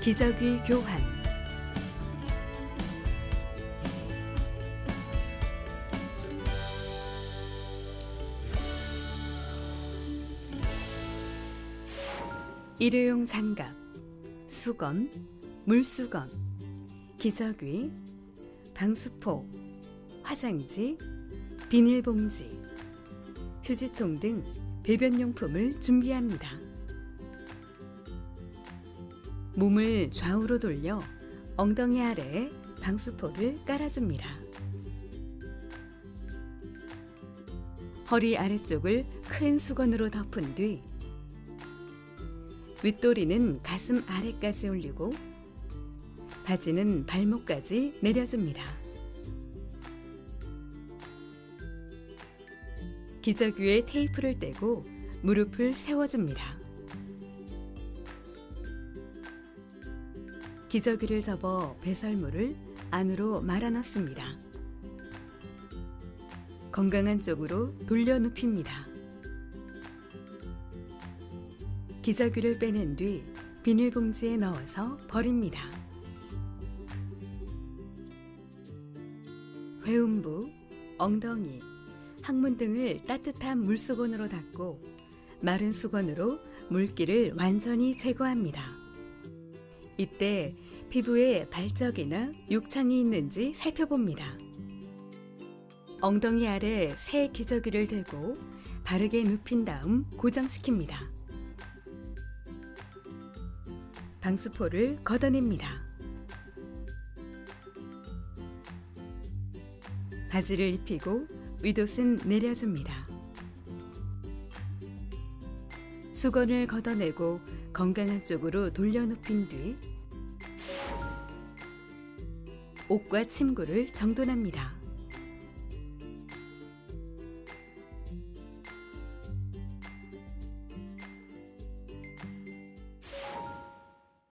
기저귀 교환 일회용 장갑, 수건, 물수건, 기저귀, 방수포, 화장지, 비닐봉지, 휴지통 등 배변용품을 준비합니다. 몸을 좌우로 돌려 엉덩이 아래에 방수포를 깔아줍니다. 허리 아래쪽을 큰 수건으로 덮은 뒤 윗도리는 가슴 아래까지 올리고 바지는 발목까지 내려줍니다. 기저귀에 테이프를 떼고 무릎을 세워줍니다. 기저귀를 접어 배설물을 안으로 말아 넣습니다. 건강한 쪽으로 돌려 눕힙니다. 기저귀를 빼낸 뒤 비닐봉지에 넣어서 버립니다. 회음부, 엉덩이, 항문 등을 따뜻한 물수건으로 닦고 마른 수건으로 물기를 완전히 제거합니다. 이때 피부에 발적이나 욕창이 있는지 살펴봅니다. 엉덩이 아래 새 기저귀를 대고 바르게 눕힌 다음 고정시킵니다. 방수포를 걷어냅니다. 바지를 입히고 윗옷은 내려줍니다. 수건을 걷어내고 건강한 쪽으로 돌려눕힌 뒤 옷과 침구를 정돈합니다.